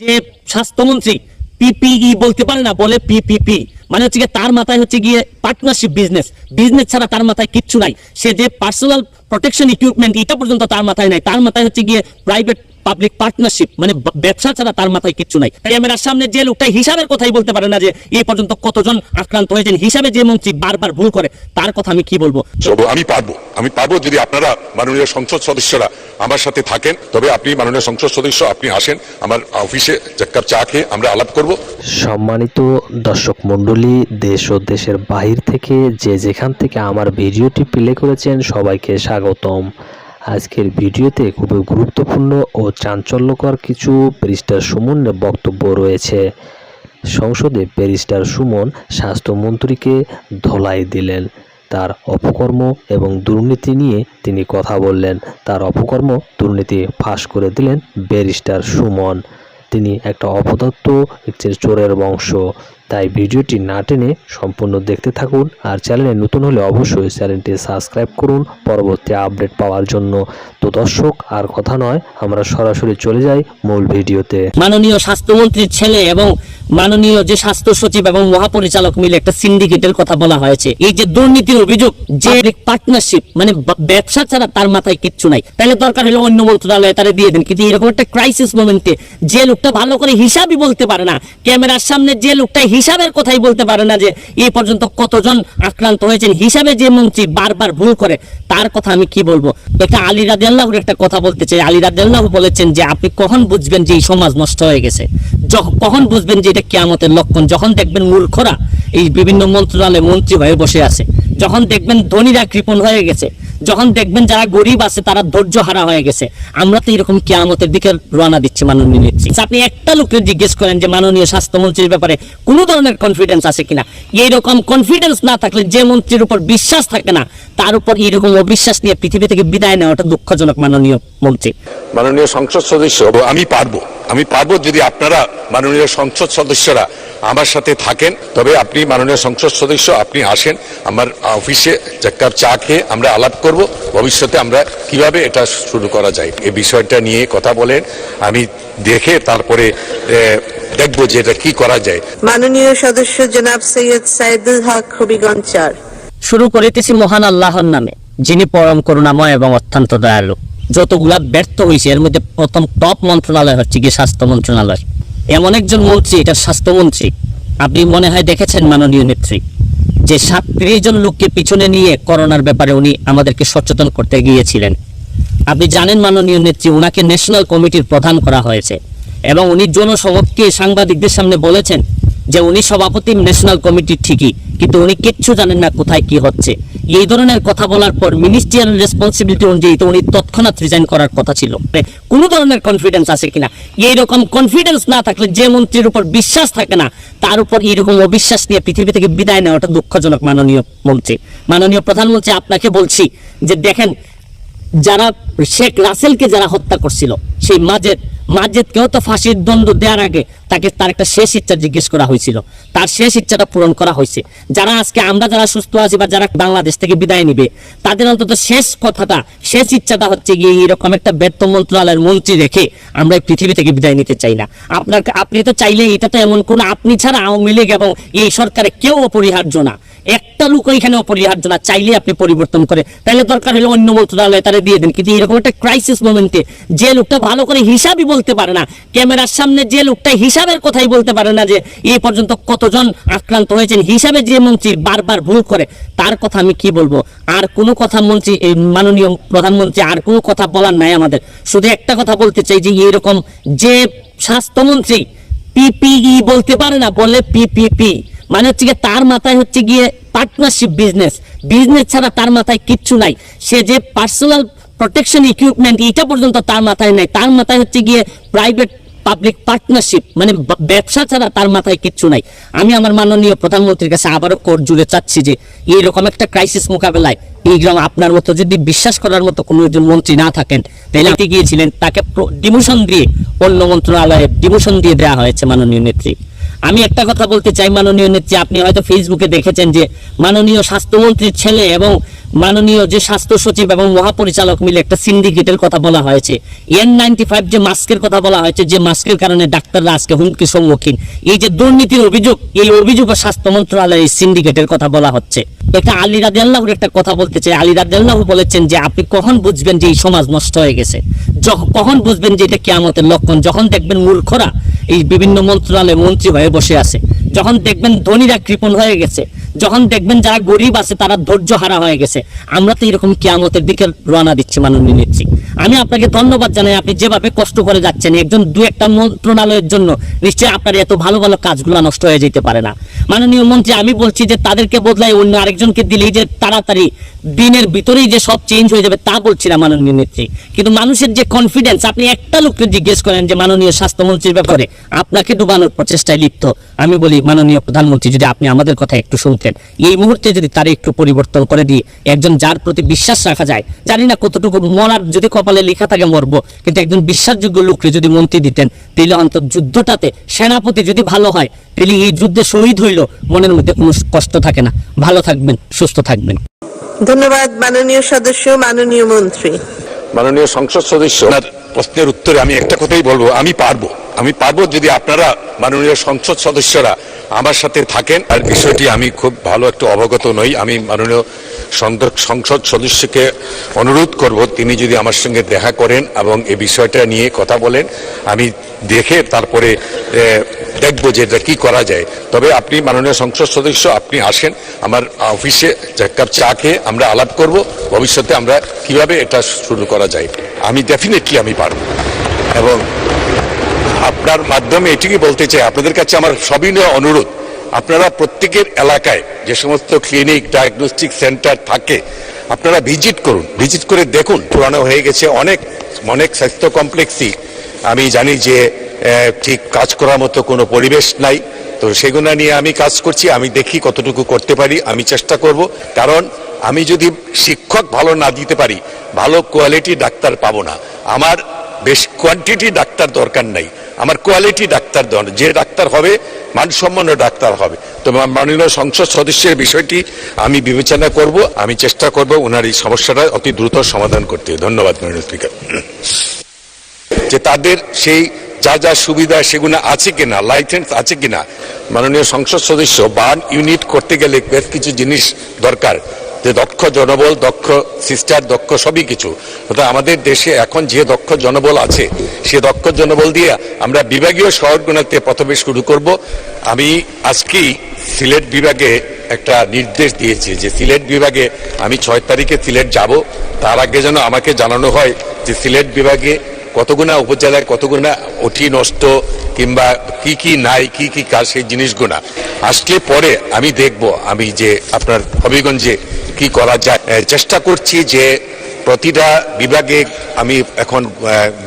যে স্বাস্থ্যমন্ত্রী পিপিই বলতে পারে না, বলে পিপিপি। মানে হচ্ছে তার মাথায় হচ্ছে গিয়ে পার্টনারশিপ বিজনেস বিজনেস ছাড়া তার মাথায় কিচ্ছু নাই। সে যে পার্সোনাল প্রোটেকশন ইকুইপমেন্ট এটা পর্যন্ত তার মাথায় নাই। তার মাথায় হচ্ছে গিয়ে প্রাইভেট পাবলিক পার্টনারশিপ মানে ব্যবসা ছাড়া তার মাথায় কিচ্ছু নাই। ক্যামেরার সামনে যে লোকটা হিসাবের কথাই বলতে পারে না যে এই পর্যন্ত কতজন আক্রান্ত হয়েছেন হিসাবে যে মন্ত্রী বারবার ভুল করে তার কথা আমি কি বলব? আমি পারব আমি পারব যদি আপনারা মাননীয় সংসদ সদস্যরা আমার সাথে থাকেন তবে আপনি মাননীয় সংসদ সদস্য আপনি আসেন আমার অফিসে এক কাপ চা খেয়ে আমরা আলাপ করব। সম্মানিত দর্শক মণ্ডলী দেশ ও দেশের বাহির থেকে যে যেখান থেকে আমার ভিডিওটি প্লে করেছেন সবাইকে স্বাগতম। আজকের ভিডিওতে খুবই গুরুত্বপূর্ণ ও চাঞ্চল্যকর কিছু ব্যারিস্টার সুমনের বক্তব্য রয়েছে। সংসদে ব্যারিস্টার সুমন স্বাস্থ্যমন্ত্রীকে ধলাই দিলেন। তার অপকর্ম এবং দুর্নীতি নিয়ে তিনি কথা বললেন। তার অপকর্ম দুর্নীতি ফাঁস করে দিলেন ব্যারিস্টার সুমন। তিনি একটা অপদত্ত একটি চোরের বংশ। তাই ভিডিওটি না টেনে সম্পূর্ণ দেখতে থাকুন আর চ্যানেলে নতুন হলে অবশ্যই চ্যানেলটি সাবস্ক্রাইব করুন পরবর্তী আপডেট পাওয়ার জন্য। তো দর্শক, আর কথা নয়, আমরা সরাসরি চলে যাই মূল ভিডিওতে। মাননীয় স্বাস্থ্যমন্ত্রীর ছেলে এবং মাননীয় যে স্বাস্থ্য সচিব এবং মহাপরিচালক মিলে একটা সিন্ডিকেটের কথা বলা হয়েছে। এই যে দুর্নীতির অভিযোগ, যে পার্টনারশিপ মানে ব্যবসা ছাড়া তার মাথায় কিচ্ছু নাই। তাহলে দরকার হলো অন্য মন্ত্রণালয়ে তারা দিয়ে দেন। কিন্তু এরকম একটা ক্রাইসিস মোমেন্টে যে লোকটা ভালো করে হিসাবই বলতে পারে না। ক্যামেরার সামনে যে লোকটা হিসাবের কথাই বলতে পারে না যে এই পর্যন্ত কতজন আক্রান্ত হয়েছেন। হিসাবে যে মন্ত্রী বারবার ভুল করে, তার কথা আমি কি বলব? এটা আলী রাদিয়াল্লাহুর একটা কথা বলতে চাই। আলী রাদিয়াল্লাহু বলেছেন যে, আপনি কখন বুঝবেন যে এই সমাজ নষ্ট হয়ে গেছে? কখন বুঝবেন যে এটা কেয়ামতের লক্ষণ? যখন দেখবেন মূর্খরা, এই বিভিন্ন মন্ত্রণালয়ে মন্ত্রী হয়ে বসে আছে। যখন দেখবেন ধনীরা কৃপণ হয়ে গেছে যখন দেখবেন যারা গরিব আছে তারা ধৈর্য হারা হয়ে গেছে আমরা তো এরকম কিয়ামতের দিকে রওনা দিচ্ছি মাননীয় নেত্রী। আপনি একটা লোককে জিজ্ঞেস করেন যে মাননীয় স্বাস্থ্যমন্ত্রীর ব্যাপারে কোনো ধরনের কনফিডেন্স আছে কিনা? এইরকম কনফিডেন্স না থাকলে যে মন্ত্রীর উপর বিশ্বাস থাকে না তার উপর এরকম অবিশ্বাস নিয়ে পৃথিবী থেকে বিদায় নেওয়াটা দুঃখজনক মাননীয় মন্ত্রী। মাননীয় সংসদ সদস্য আমি পারব আমি পারব যদি আপনারা মাননীয় সংসদ সদস্যরা আমার সাথে থাকেন। তবে আপনি মাননীয় সংসদ সদস্য আপনি আসেন। আমার অফিসে এক কাপ চা খেয়ে আমরা আলাপ করব। ভবিষ্যতে আমরা কীভাবে এটা শুরু করা যায় এই বিষয়টা নিয়ে কথা বলেন। আমি দেখে তারপরে দেখব যে এটা কি করা যায়। মাননীয় সদস্য জনাব সৈয়দ সাইদুল হক হবিগঞ্জ চার। শুরু করিতেছি মহান আল্লাহর নামে যিনি পরম করুণাময় এবং অত্যন্ত দয়ালু। যতগুলা ব্যর্থ হয়েছে এর মধ্যে প্রথম টপ মন্ত্রণালয় হচ্ছে কি স্বাস্থ্য মন্ত্রণালয়। এমন একজন মন্ত্রী এটা স্বাস্থ্যমন্ত্রী। আপনি মনে হয় দেখেছেন মাননীয় নেত্রী, যে সাতত্রিশ জন লোককে পিছনে নিয়ে করোনার ব্যাপারে উনি আমাদেরকে সচেতন করতে গিয়েছিলেন। আপনি জানেন মাননীয় নেত্রী ওনাকে ন্যাশনাল কমিটির প্রধান করা হয়েছে এবং উনি জনসমক্ষে সাংবাদিকদের সামনে বলেছেন যে উনি সভাপতি, ন্যাশনাল কমিটির ঠিকই, কিন্তু উনি কিচ্ছু জানেন না কোথায় কি হচ্ছে। এই ধরনের কথা বলার পর মিনিস্ট্রিয়াল রেসপন্সিবিলিটি অনুযায়ী তো উনি তৎক্ষণাৎ রিজাইন করার কথা ছিল। কোনো ধরনের কনফিডেন্স আছে কিনা? এইরকম কনফিডেন্স না থাকলে যে মন্ত্রীর উপর বিশ্বাস থাকে না, তার উপর এরকম অবিশ্বাস নিয়ে পৃথিবী থেকে বিদায় নেওয়াটা দুঃখজনক, মাননীয় মন্ত্রী। মাননীয় প্রধানমন্ত্রী, আপনাকে বলছি যে দেখেন, যারা শেখ রাসেলকে যারা হত্যা করছিল, সেই মাজেদ মাজেদকেও তো ফাঁসির দণ্ড দেওয়ার আগে তাকে তার একটা শেষ ইচ্ছা জিজ্ঞেস করা হয়েছিল। তার শেষ ইচ্ছাটা পূরণ করা হয়েছে। যারা আজকে আমরা যারা সুস্থ আছি বা যারা বাংলাদেশ থেকে বিদায় নিবে, তাদের অন্তত শেষ কথাটা, শেষ ইচ্ছাটা হচ্ছে গিয়ে এরকম একটা ব্যর্থ মন্ত্রণালয়ের মন্ত্রী রেখে আমরা এই পৃথিবী থেকে বিদায় নিতে চাই না। আপনার আপনি তো চাইলে এটা তো এমন কোন আপনি ছাড়া আওয়ামী লীগ এবং এই সরকারে কেউ অপরিহার্য না। একটা লোক এখানে অপরিহার্য না চাইলে আপনি পরিবর্তন করে। তাহলে দরকার হলে অন্য মন্ত্রণালয়ে তারা দিয়ে দেন। কিন্তু এরকম একটা ক্রাইসিস মোমেন্টে যে লোকটা ভালো করে হিসাবই বলতে পারে না, ক্যামেরার সামনে যে লোকটা হিসাবের কথাই বলতে পারে না যে এই পর্যন্ত কতজন আক্রান্ত হয়েছেন, হিসাবে যে মন্ত্রী বারবার ভুল করে, তার কথা আমি কি বলব? আর কোনো কথা মন্ত্রী মাননীয় প্রধানমন্ত্রী, আর কোনো কথা বলার নাই আমাদের। শুধু একটা কথা বলতে চাই যে, এরকম যে স্বাস্থ্যমন্ত্রী, পিপিই বলতে পারে না, বলে পিপিপি। মানে হচ্ছে গিয়ে তার মাথায় হচ্ছে গিয়ে পার্টনারশিপ বিজনেস বিজনেস ছাড়া তার মাথায় কিচ্ছু নাই। সে যে পার্সোনাল প্রোটেকশন ইকুইপমেন্ট এটা পর্যন্ত তার মাথায় নাই। তার মাথায় হচ্ছে গিয়ে প্রাইভেট পাবলিক পার্টনারশিপ মানে ব্যবসা ছাড়া তার মাথায় কিচ্ছু নাই। আমি আমার মাননীয় প্রধানমন্ত্রীর কাছে আবারও কোর্ট জুড়ে চাচ্ছি যে, এইরকম একটা ক্রাইসিস মোকাবেলায় এই গ্রাম আপনার মতো যদি বিশ্বাস করার মতো কোনো একজন মন্ত্রী না থাকেন, তাহলে গিয়েছিলেন, তাকে ডিমোশন দিয়ে অন্য মন্ত্রণালয়ে ডিমোশন দিয়ে দেওয়া হয়েছে মাননীয় নেত্রী। আমি একটা কথা বলতে চাই মাননীয় নেত্রী, আপনি হয়তো ফেসবুকে দেখেছেন যে মাননীয় স্বাস্থ্যমন্ত্রীর ছেলে এবং মাননীয় যে স্বাস্থ্য সচিব এবং মহাপরিচালক মিলে একটা সিন্ডিকেটের কথা বলা হয়েছে। এন নাইনটি ফাইভ যে মাস্কের কথা বলা হয়েছে, যে মাস্কের কারণে ডাক্তাররা আজকে হুমকির সম্মুখীন। এই যে দুর্নীতির অভিযোগ, এই অভিযোগ স্বাস্থ্য মন্ত্রণালয়ের সিন্ডিকেটের কথা বলা হচ্ছে। একটা আলী রাদিয়াল্লাহুর একটা কথা বলতে চাই। আলী রাদিয়াল্লাহু বলেছেন যে, আপনি কখন বুঝবেন যে এই সমাজ নষ্ট হয়ে গেছে? কখন বুঝবেন যে এটা কিয়ামতের লক্ষণ? যখন দেখবেন মূর্খরা এই বিভিন্ন মন্ত্রণালয়ে মন্ত্রী হয়ে বসে আছে। যখন দেখবেন ধনীরা কৃপণ হয়ে গেছে যখন দেখবেন যারা গরিব আছে, তারা ধৈর্য হারা হয়ে গেছে। আমরা তো এরকম কিয়ামতের দিকে রওনা দিচ্ছি, মাননীয় নেত্রী। আমি আপনাকে ধন্যবাদ জানাই, আপনি যেভাবে কষ্ট করে যাচ্ছেন, একজন দু একটা মন্ত্রণালয়ের জন্য, নিশ্চয়ই আপনার এত ভালো ভালো কাজগুলো নষ্ট হয়ে যেতে পারে না। মাননীয় মন্ত্রী, আমি বলছি যে তাদেরকে বদলাই অন্য আরেকজনকে দিলেই যে তাড়াতাড়ি দিনের ভিতরেই যে সব চেঞ্জ হয়ে যাবে, তা বলছি না, মাননীয় নেত্রী। কিন্তু মানুষের যে কনফিডেন্স আপনি একটা লোককে জিজ্ঞেস করেন যে, মাননীয় স্বাস্থ্যমন্ত্রীর ব্যাপারে আপনাকে ডুবানোর প্রচেষ্টায় লিপ্ত? আমি বলি, মাননীয় প্রধানমন্ত্রী, যদি আপনি আমাদের কথা একটু শুনতেন এই মুহূর্তে যদি তার একটু পরিবর্তন করে দিয়ে একজন যার প্রতি বিশ্বাস রাখা যায় জানি না কতটুকু মরার যদি কপালে লেখা থাকে মরবো কিন্তু একজন বিশ্বাসযোগ্য লোককে যদি মন্ত্রী দিতেন তাহলে অন্তত যুদ্ধটাতে সেনাপতি যদি ভালো হয় তাহলে এই যুদ্ধে শহীদ হইল মনের মধ্যে কোনো কষ্ট থাকে না। ভালো থাকবেন সুস্থ থাকবেন। ধন্যবাদ মাননীয় সদস্য মাননীয় মন্ত্রী। মাননীয় সংসদ সদস্য আপনার প্রশ্নের উত্তরে আমি একটা কথাই বলব আমি পারব। আমি পারব যদি আপনারা মাননীয় সংসদ সদস্যরা আমার সাথে থাকেন। আর বিষয়টি আমি খুব ভালো একটু অবগত নই। আমি মাননীয় সংসদ সদস্যকে অনুরোধ করব, তিনি যদি আমার সঙ্গে দেখা করেন এবং এই বিষয়টা নিয়ে কথা বলেন, আমি দেখে তারপরে দেখব যে এটা কী করা যায়। তবে আপনি মাননীয় সংসদ সদস্য, আপনি আসেন। আমার অফিসে এক কাপ চা খেয়ে আমরা আলাপ করব, ভবিষ্যতে আমরা কীভাবে এটা শুরু করা যায়। আমি ডেফিনেটলি আমি পারব। এবং আপনার মাধ্যমে এটিকে বলতে চাই, আপনাদের কাছে আমার সবিনয় অনুরোধ। আপনারা প্রত্যেকের এলাকায় যে সমস্ত ক্লিনিক ডায়াগনস্টিক সেন্টার থাকে, আপনারা ভিজিট করুন। ভিজিট করে দেখুন, পুরানো হয়ে গেছে অনেক অনেক স্বাস্থ্য কমপ্লেক্সই আমি জানি যে ঠিক কাজ করার মতো কোনো পরিবেশ নাই। তো সেগুলো নিয়ে আমি কাজ করছি, আমি দেখি কতটুকু করতে পারি, আমি চেষ্টা করব। কারণ আমি যদি শিক্ষক ভালো না দিতে পারি, ভালো কোয়ালিটি ডাক্তার পাবো না। আমার বেশ কোয়ান্টিটি ডাক্তার দরকার নাই। আমার কোয়ালিটি ডাক্তার দরকার যে ডাক্তার হবে মানসম্পন্ন ডাক্তার হবে। তো মাননীয় সংসদ সদস্যের বিষয়টি আমি বিবেচনা করব, আমি চেষ্টা করব ওনার এই সমস্যাটা অতি দ্রুত সমাধান করতে। ধন্যবাদ, মাননীয় স্পিকার। যে তাদের সেই যা যা সুবিধা সেগুলো আছে কিনা, লাইসেন্স আছে কিনা, মাননীয় সংসদ সদস্য, বার্ন ইউনিট করতে গেলে বেশ কিছু জিনিস দরকার। যে দক্ষ জনবল, দক্ষ সিস্টার দক্ষ সবই কিছু। অর্থাৎ আমাদের দেশে এখন যে দক্ষ জনবল আছে, সে দক্ষ জনবল দিয়ে আমরা বিভাগীয় শহরগুলোতে প্রথমে শুরু করব। আমি আজকেই সিলেট বিভাগে একটা নির্দেশ দিয়েছি যে সিলেট বিভাগে আমি ছয় তারিখে সিলেট যাব। তার আগে যেন আমাকে জানানো হয় যে সিলেট বিভাগে কতগুনা উপজেলায় কতগুনা অঠি নষ্ট কিংবা কি কি নাই, কি কি কাজ, সেই জিনিসগুলা আসলে পরে আমি দেখব আমি যে আপনার হবিগঞ্জে কি করা যায়। চেষ্টা করছি যে প্রতিটা বিভাগে আমি এখন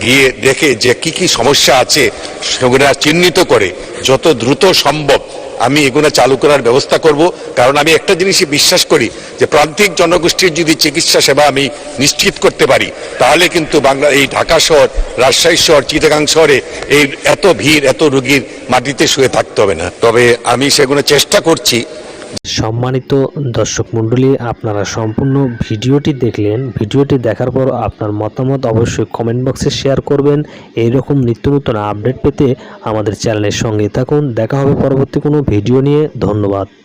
গিয়ে দেখে যে কি কি সমস্যা আছে সেগুলো চিহ্নিত করে যত দ্রুত সম্ভব আমি এগুলো চালু করার ব্যবস্থা করব। কারণ আমি একটা জিনিসই বিশ্বাস করি যে প্রান্তিক জনগোষ্ঠীর যদি চিকিৎসা সেবা আমি নিশ্চিত করতে পারি, তাহলে কিন্তু বাংলা, এই ঢাকা শহর, রাজশাহী শহর, চিটাগাং শহরে এই এত ভিড়, এত রুগীর মাটিতে শুয়ে থাকতে হবে না। তবে আমি সেগুলো চেষ্টা করছি সম্মানিত দর্শক মণ্ডলী, আপনারা সম্পূর্ণ ভিডিওটি দেখলেন। ভিডিওটি দেখার পর আপনার মতামত অবশ্যই কমেন্ট বক্সে শেয়ার করবেন। এইরকম নিত্য নতুন আপডেট পেতে আমাদের চ্যানেলের সঙ্গে থাকুন। দেখা হবে পরবর্তী কোনো ভিডিও নিয়ে। ধন্যবাদ।